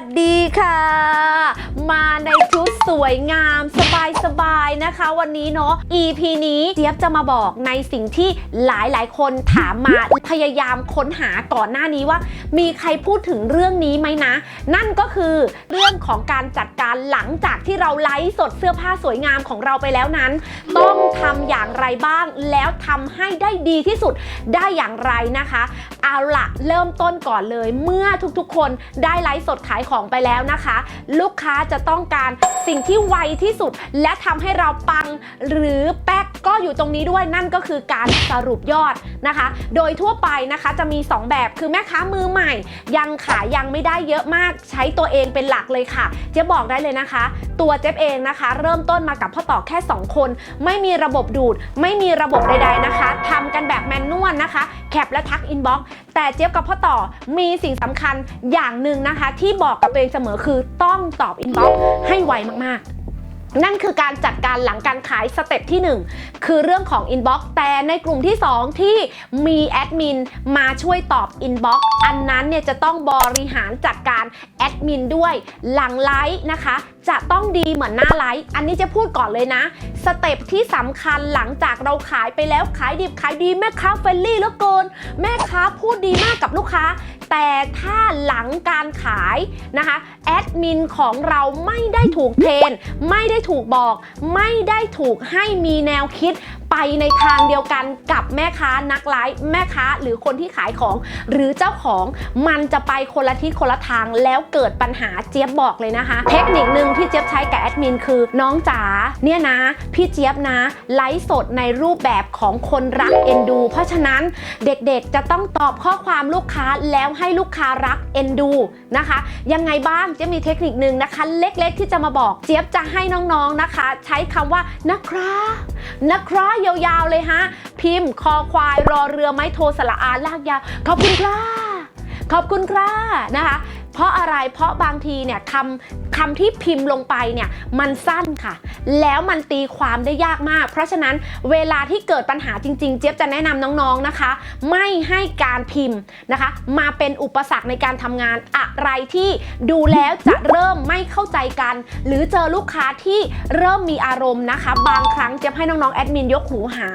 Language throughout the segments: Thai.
วัสดีค่ะ มาในชุดสวยงาม สบายๆนะคะ วันนี้เนาะ EP นี้เจี๊ยบจะมาบอกในสิ่งที่หลายๆคนถามมาพยายามค้นหาก่อนหน้านี้ว่า มีใครพูดถึงเรื่องนี้ไหมนะ นั่นก็คือเรื่องของการจัดการหลังจากที่เราไลฟ์สดเสื้อผ้าสวยงามของเราไปแล้วนั้น ต้องทำอย่างไรบ้าง แล้วทำให้ได้ดีที่สุดได้อย่างไรนะคะ เอาละเริ่มต้นก่อนเลย เมื่อทุกๆ คนได้ไลฟ์สดขายของไปแล้วนะคะ ลูกค้าจะต้องการสิ่งที่ไวที่สุด และทำให้เราปังหรือแป๊ก ก็อยู่ตรงนี้ด้วยนั่นก็คือการสรุปยอดนะคะ โดยทั่วไปนะคะจะมี 2 แบบคือแม่ค้ามือใหม่ ยังขายยังไม่ได้เยอะมากใช้ตัวเองเป็นหลักเลยค่ะ เจ๊บอกได้เลยนะคะ ตัวเจ๊เองนะคะ เริ่มต้นมากับพ่อต่อแค่ 2 คน ไม่มีระบบดูด ไม่มีระบบใดๆนะคะทำกันแบบแมนนวลนะคะ แคปและทักอินบ็อกซ์แต่เจ๊กับพ่อต่อมีสิ่งสำคัญอย่างหนึ่งนะคะ ที่บอกกับตัวเองเสมอคือต้องตอบอินบ็อกซ์ให้ไวมากๆ นั่นคือการจัดการหลังการขายสเต็ปที่ 1 คือเรื่องของ Inbox แต่ในกลุ่มที่ 2 ที่มีแอดมินมาช่วยตอบ Inbox อันนั้นเนี่ยจะต้องบริหารจัด การแอดมินด้วย หลังไลฟ์นะคะ จะต้องดีเหมือนหน้าไลฟ์อันนี้จะพูดก่อนเลยนะ สเต็ปที่สำคัญหลังจากเราขายไปแล้วขายดิบขายดีแม่ค้าเฟรนลี่เหลือเกิน แม่ค้าพูดดีมากกับลูกค้า แต่ถ้าหลังการขายนะคะแอดมินของเราไม่ได้ถูกเทรนไม่ได้ถูกบอก ไม่ได้ถูกให้มีแนวคิด ในทางเดียวกันกับแม่ค้านักไลฟ์แม่ค้าหรือคนที่ขายของ หรือเจ้าของมันจะไปคนละทิศคนละทางแล้วเกิดปัญหาเจี๊ยบบอกเลยนะคะ เทคนิคหนึ่งที่เจี๊ยบใช้กับแอดมินคือน้องจ๋าเนี่ยนะ พี่เจี๊ยบนะ ไลฟ์สดในรูปแบบของคนรักเอ็นดู เพราะฉะนั้นเด็กๆจะต้องตอบข้อความลูกค้าแล้วให้ลูกค้ารักเอ็นดูนะคะ ยังไงบ้างเจี๊ยบมีเทคนิคหนึ่งนะคะ เล็กๆที่จะมาบอกเจี๊ยบจะให้น้องๆนะคะ ใช้คำว่านะครับนะครับยาวๆเลยฮะ พิมพ์คอควายรอเรือไม้โทสละอาลากยาวขอบคุณครับขอบคุณครับนะคะ เพราะอะไรเพราะบางทีเนี่ยคำคำที่พิมพ์ลงไปเนี่ยมันสั้นค่ะ แล้วมันตีความได้ยากมาก เพราะฉะนั้นเวลาที่เกิดปัญหาจริง ๆ เจี๊ยบจะแนะนำน้องๆนะคะ ไม่ให้การพิมพ์นะคะ มาเป็นอุปสรรคในการทำงานอะไรที่ดูแล้วจะเริ่มไม่เข้าใจกัน หรือเจอลูกค้าที่เริ่มมีอารมณ์นะคะ บางครั้งเจี๊ยบให้น้องๆแอดมินยกหูหา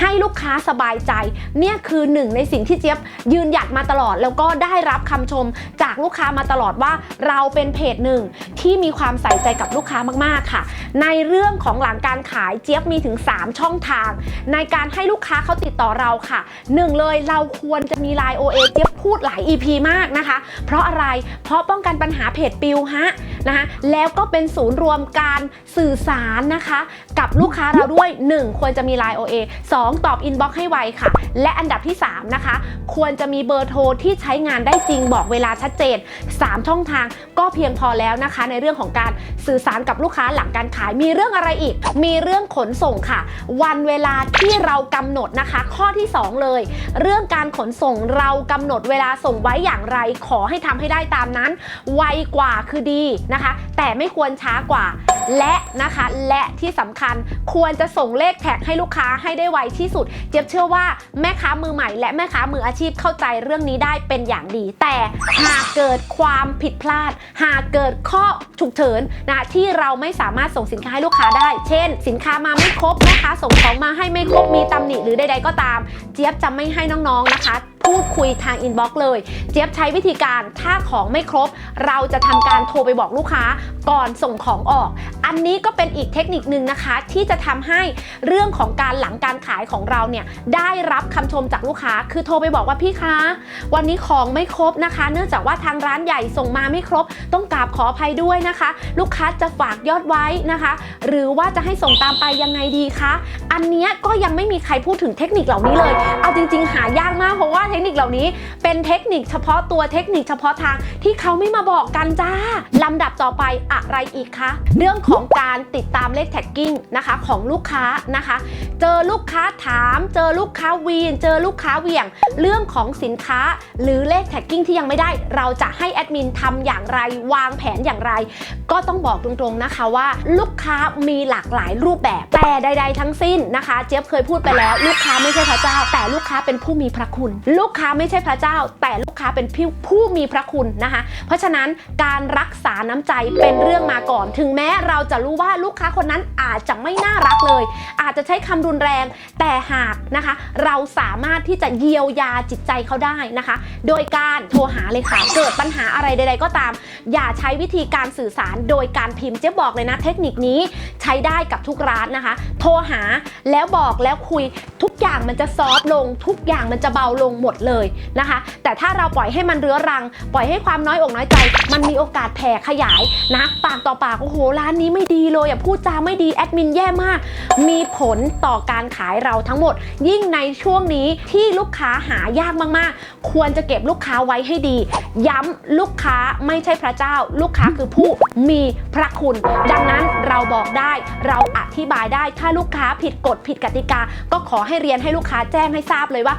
ให้ลูกค้าสบายใจ เนี่ยคือหนึ่งในสิ่งที่เจี๊ยบยืนหยัดมาตลอดแล้วก็ได้รับคำชมจากลูกค้ามาตลอดว่าเราเป็นเพจหนึ่งที่มีความใส่ใจกับลูกค้ามากๆค่ะ ในเรื่องของหลังการขายเจี๊ยบมีถึง 3 ช่องทาง ในการให้ลูกค้าเขาติดต่อเราค่ะหนึ่งเลยเราควรจะมีไลน์ OA เจี๊ยบ พูดหลาย EP มากนะคะ เพราะอะไร เพราะป้องกันปัญหาเพจปิวฮะนะคะ แล้วก็เป็นศูนย์รวมการสื่อสารนะคะ กับลูกค้าเราด้วย 1 ควรจะมี Line OA 2 ตอบ Inbox ให้ไวค่ะ และอันดับที่ 3 นะคะ ควรจะมีเบอร์โทรที่ใช้งานได้จริงบอกเวลาชัดเจน 3 ช่องทางก็เพียงพอแล้วนะคะ ในเรื่องของการสื่อสารกับลูกค้าหลังการขายมีเรื่องอะไรอีก มีเรื่องขนส่งค่ะ วันเวลาที่เรากำหนดนะคะ ข้อที่ 2 เลย เรื่องการขนส่งเรากำหนดเวลาส่งไว้อย่างไรขอให้ทำให้ได้ตามนั้น ไวกว่าคือดีนะคะ แต่ไม่ควรช้ากว่า และนะคะและที่สำคัญควรจะส่งเลขแท็กให้ลูกค้าให้ได้ไวที่สุด เจี๊ยบเชื่อว่าแม่ค้ามือใหม่ และแม่ค้ามืออาชีพเข้าใจเรื่องนี้ได้เป็นอย่างดี แต่หากเกิดความผิดพลาด หากเกิดข้อฉุกเฉินนะที่เราไม่สามารถส่งสินค้าให้ลูกค้าได้ เช่น สินค้ามาไม่ครบแม่ค้าส่งของมาให้ไม่ครบมีตำหนิหรือใดๆก็ตาม เจี๊ยบจะไม่ให้น้องๆนะคะ พูดคุยทางอินบ็อกซ์เลย เจี๊ยบใช้วิธีการถ้าของไม่ครบ เราจะทำการโทรไปบอกลูกค้าก่อนส่งของออก อันนี้ก็เป็นอีกเทคนิคนึงนะคะ ที่จะทำให้เรื่องของการหลังการขายของเราเนี่ยได้รับคำชมจากลูกค้า คือโทรไปบอกว่าพี่คะวันนี้ของไม่ครบนะคะ เนื่องจากว่าทางร้านใหญ่ส่งมาไม่ครบ ต้องกราบขออภัยด้วยนะคะ ลูกค้าจะฝากยอดไว้นะคะ หรือว่าจะให้ส่งตามไปยังไงดีคะอันนี้ก็ยังไม่มีใครพูดถึงเทคนิคเหล่านี้เลย เอาจริง ๆ หายากมากเพราะว่าทคนิคเหล่านี้ เป็นเทคนิคเฉพาะตัวเทคนิคเฉพาะทางที่เขาไม่มาบอกกันจ้าลำดับต่อไปอะไรอีกคะเรื่องของการติดตามเลขแท็กกิ้งนะคะของลูกค้านะคะ เจอลูกค้าถาม เจอลูกค้าวีน เจอลูกค้าเหวี่ยง เรื่องของสินค้า หรือเลขแท็กกิ้งที่ยังไม่ได้ เราจะให้แอดมินทำอย่างไร วางแผนอย่างไร ก็ต้องบอกตรงๆนะคะว่า ลูกค้ามีหลากหลายรูปแบบแต่ใด ๆ ทั้งสิ้นนะคะ เจี๊ยบเคยพูดไปแล้ว ลูกค้าไม่ใช่พระเจ้า แต่ลูกค้าเป็นผู้มีพระคุณลูกลูกค้าไม่ใช่พระเจ้า แต่ลูกค้าเป็นผู้ผู้มีพระคุณนะคะ เพราะฉะนั้นการรักษาน้ำใจเป็นเรื่องมาก่อน ถึงแม้เราจะรู้ว่าลูกค้าคนนั้นอาจจะไม่น่ารักเลย อาจจะใช้คำรุนแรง แต่หากนะคะ เราสามารถที่จะเยียวยาจิตใจเขาได้นะคะ โดยการโทรหาเลยค่ะ เกิดปัญหาอะไรใด ๆ ก็ตาม อย่าใช้วิธีการสื่อสารโดยการพิมพ์เจ๊บอกเลยนะ เทคนิคนี้ใช้ได้กับทุกร้านนะคะ โทรหาแล้วบอกแล้วคุยทุกอย่างมันจะซอฟต์ลง ทุกอย่างมันจะเบาลงหมดดเลยนะคะ แต่ถ้าเราปล่อยให้มันเรื้อรัง ปล่อยให้ความน้อยอกน้อยใจ มันมีโอกาสแผ่ขยายนะปากต่อปากโอ้โหร้านนี้ไม่ดีเลยอย่าพูดจาไม่ดีแอดมินแย่มาก มีผลต่อการขายเราทั้งหมด ยิ่งในช่วงนี้ที่ลูกค้าหายากมากๆ ควรจะเก็บลูกค้าไว้ให้ดี ย้ำลูกค้าไม่ใช่พระเจ้า ลูกค้าคือผู้มีพระคุณ ดังนั้นเราบอกได้เราอธิบายได้ถ้าลูกค้าผิดกฎผิดกติกา ก็ขอให้เรียนให้ลูกค้าแจ้งให้ทราบเลยว่า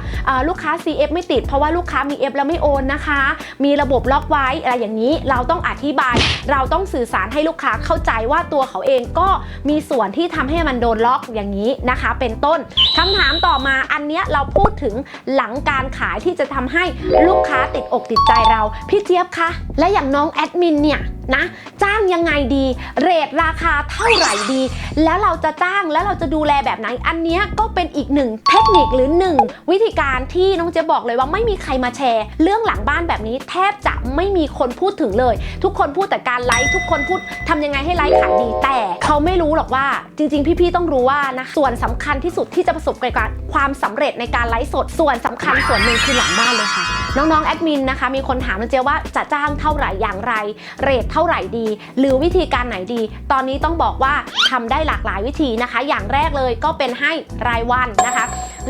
ลูกค้า F ไม่ติดเพราะว่าลูกค้ามี F แล้วไม่โอนนะคะ มีระบบล็อกไว้อะไรอย่างนี้เราต้องอธิบาย เราต้องสื่อสารให้ลูกค้าเข้าใจว่าตัวเขาเองก็มีส่วนที่ทำให้มันโดนล็อกอย่างนี้นะคะ เป็นต้นคำถามต่อมาอันเนี้ยเราพูดถึงหลังการขายที่จะทำให้ลูกค้าติดอกติดใจเรา พี่เจี๊ยบคะและอย่างน้องแอดมินเนี่ย นะ จ้างยังไงดี เรทราคาเท่าไหร่ดี แล้วเราจะจ้างแล้วเราจะดูแลแบบไหน อันนี้ก็เป็นอีกหนึ่งเทคนิคหรือหนึ่งวิธีการที่น้องเจ๊บอกเลยว่าไม่มีใครมาแชร์ เรื่องหลังบ้านแบบนี้แทบจะไม่มีคนพูดถึงเลย ทุกคนพูดแต่การไลฟ์ทุกคนพูดทำยังไงให้ไลฟ์ขายดีแต่ เขาไม่รู้หรอกว่าจริง ๆ พี่ๆต้องรู้ว่านะส่วนสำคัญที่สุดที่จะประสบกับความสำเร็จในการไลฟ์สดส่วนสำคัญส่วนหนึ่งคือหลังบ้านเลยค่ะ น้องๆแอดมินนะคะมีคนถามน้องเจ๊ว่าจะจ้างเท่าไหร่อย่างไร เรทเท่าไหร่ดี หรือวิธีการไหนดี ตอนนี้ต้องบอกว่าทำได้หลากหลายวิธีนะคะ อย่างแรกเลยก็เป็นให้รายวันนะคะ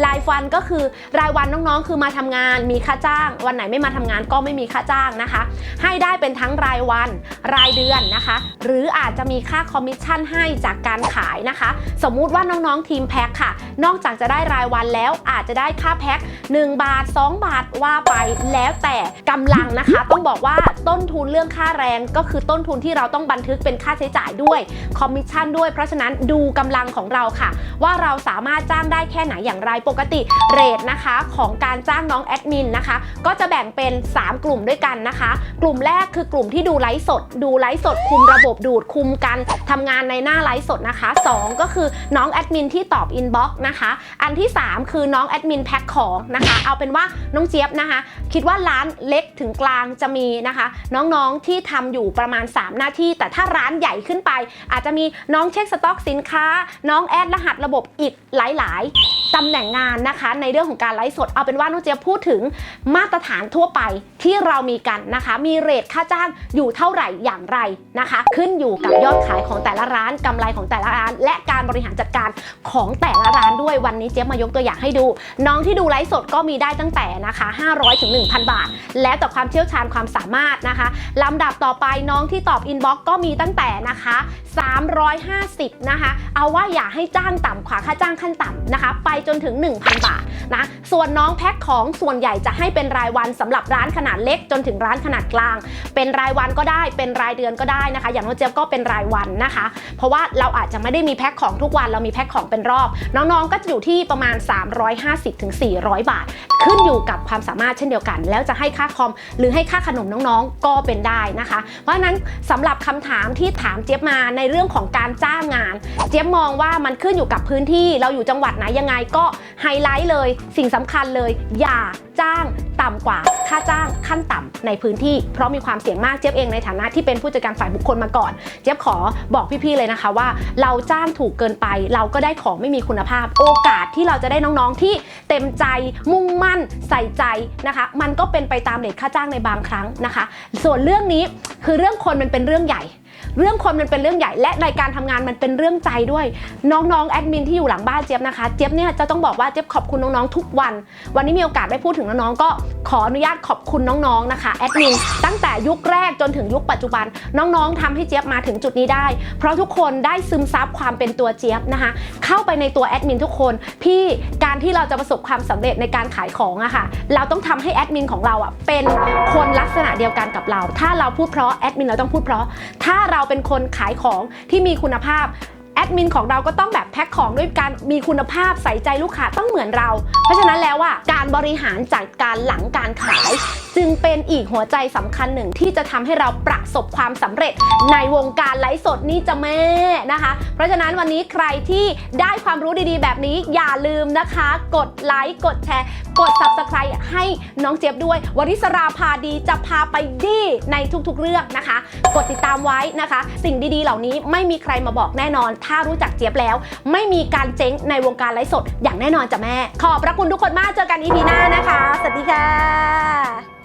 รายวันก็คือรายวันน้องๆ คือมาทำงานมีค่าจ้าง วันไหนไม่มาทำงานก็ไม่มีค่าจ้างนะคะ ให้ได้เป็นทั้งรายวันรายเดือนนะคะ หรืออาจจะมีค่าคอมมิชชั่นให้จากการขายนะคะ สมมุติว่าน้องๆทีมแพ็คค่ะ นอกจากจะได้รายวันแล้วอาจจะได้ค่าแพ็ค1 บาท 2 บาทว่าไปแล้วแต่กำลังนะคะ ต้องบอกว่าต้นทุนเรื่องค่าแรงก็คือต้นทุนที่เราต้องบันทึกเป็นค่าใช้จ่ายด้วยคอมมิชชั่นด้วยเพราะฉะนั้นดูกำลังของเราค่ะ ว่าเราสามารถจ้างได้แค่ไหนอย่างไรปกติเรทนะคะของการจ้างน้องแอดมินนะคะ ก็จะแบ่งเป็น 3 กลุ่มด้วยกันนะคะ กลุ่มแรกคือกลุ่มที่ดูไลฟ์สด ดูไลฟ์สดคุมระบบดูดคุมกันทำงานในหน้าไลฟ์สดนะคะ 2 ก็คือน้องแอดมินที่ตอบอินบ็อกซ์นะคะ อันที่ 3 คือน้องแอดมินแพ็คของนะคะ เอาเป็นว่าน้องเจี๊ยบนะคะ คิดว่าร้านเล็กถึงกลางจะมีนะคะ น้องๆที่ทำอยู่ประมาณ 3 หน้าที่ แต่ถ้าร้านใหญ่ขึ้นไป อาจจะมีน้องเช็คสต็อกสินค้า น้องแอดรหัสระบบอีกหลาย ๆตำแหน่งงานนะคะ ในเรื่องของการไลฟ์สด เอาเป็นว่าน้องเจียพูดถึงมาตรฐานทั่วไปที่เรามีกันนะคะ มีเรทค่าจ้างอยู่เท่าไหร่อย่างไรนะคะ ขึ้นอยู่กับยอดขายของแต่ละร้านกำไรของแต่ละร้าน และการบริหารจัดการของแต่ละร้านด้วยวันนี้เจ๊มายกตัวอย่างให้ดู น้องที่ดูไลฟ์สดก็มีได้ตั้งแต่นะคะ 500ถึง1,000 บาท แล้วแต่ความเชี่ยวชาญความสามารถนะคะลำดับต่อไปน้องที่ตอบอินบ็อกก็มีตั้งแต่นะคะ 350 นะคะ เอาว่าอย่าให้จ้างต่ำกว่าค่าจ้างขั้นต่ำนะคะ ไปจนถึง 1,000 บาทนะ ส่วนน้องแพ็คของส่วนใหญ่จะให้เป็นรายวันสำหรับร้านขนาดเล็กจนถึงร้านขนาดกลาง เป็นรายวันก็ได้เป็นรายเดือนก็ได้นะคะ อย่างน้องเจี๊ยบก็เป็นรายวันนะคะ เพราะว่าเราอาจจะไม่ได้มีแพ็คของทุกวันเรามีแพ็คของเป็นรอบ น้องๆก็จะอยู่ที่ประมาณ 350ถึง400 บาท ขึ้นอยู่กับความสามารถเช่นเดียวกัน แล้วจะให้ค่าคอม หรือให้ค่าขนมน้องๆก็เป็นได้นะคะ เพราะฉะนั้นสำหรับคำถามที่ถามเจี๊ยบมาในเรื่องของการจ้างงาน เจี๊ยบมองว่ามันขึ้นอยู่กับพื้นที่เราอยู่จังหวัดไหนยังไงก็ไฮไลท์เลย สิ่งสำคัญเลย อย่าจ้างต่ำกว่าค่าจ้างขั้นต่ำในพื้นที่ เพราะมีความเสี่ยงมากเจี๊ยบเองในฐานะที่เป็นผู้จัดการฝ่ายบุคคลมาก่อน เจี๊ยบขอบอกพี่ๆเลยนะคะว่า เราจ้างถูกเกินไป เราก็ได้ของไม่มีคุณภาพ โอกาสที่เราจะได้น้องๆที่เต็มใจมุ่งมั่นใส่ใจนะคะ มันก็เป็นไปตามเรทค่าจ้างในบางครั้งนะคะ ส่วนเรื่องนี้คือเรื่องคนมันเป็นเรื่องใหญ่ เรื่องคนมันเป็นเรื่องใหญ่และในการทำงานมันเป็นเรื่องใจด้วย น้องๆแอดมินที่อยู่หลังบ้านเจี๊ยบนะคะเจี๊ยบเนี่ยจะต้องบอกว่าเจี๊ยบขอบคุณน้องๆทุกวัน วันนี้มีโอกาสได้พูดถึงน้องๆก็ขออนุญาตขอบคุณน้องๆนะคะแอดมินตั้งแต่ยุคแรกจนถึงยุคปัจจุบัน น้องๆทำให้เจี๊ยบมาถึงจุดนี้ได้ เพราะทุกคนได้ซึมซับความเป็นตัวเจี๊ยบนะคะเข้าไปในตัวแอดมินทุกคนพี่การที่เราจะประสบความสำเร็จในการขายของอะค่ะเราต้องทำให้แอดมินของเราอะเป็นคนลักษณะเดียวกันกับเรา ถ้าเราพูดเพราะแอดมินเราต้องพูดเพราะถ้าเราเป็นคนขายของที่มีคุณภาพ ดมินของเราก็ต้องแบบแพ็คของด้วยการมีคุณภาพใส่ใจลูกค้าต้องเหมือนเรา เพราะฉะนั้นแล้วอะการบริหารจัดการหลังการขาย จึงเป็นอีกหัวใจสำคัญหนึ่งที่จะทำให้เราประสบความสำเร็จในวงการไลฟ์สดนี่จะแม่นะคะ เพราะฉะนั้นวันนี้ใครที่ได้ความรู้ดีๆ แบบนี้อย่าลืมนะคะ กดไลค์กดแชร์ กด subscribe ให้น้องเจี๊ยบด้วยวริศราพาดีจะพาไปดีในทุกๆเรื่องนะคะ กดติดตามไว้นะคะ สิ่งดีๆ เหล่านี้ไม่มีใครมาบอกแน่นอนถ้าารู้จักเจี๊ยบแล้ว ไม่มีการเจ๊งในวงการไลฟ์สดอย่างแน่นอนจ้ะแม่ ขอบพระคุณทุกคนมากเจอกันอีพีหน้านะคะ สวัสดีค่ะ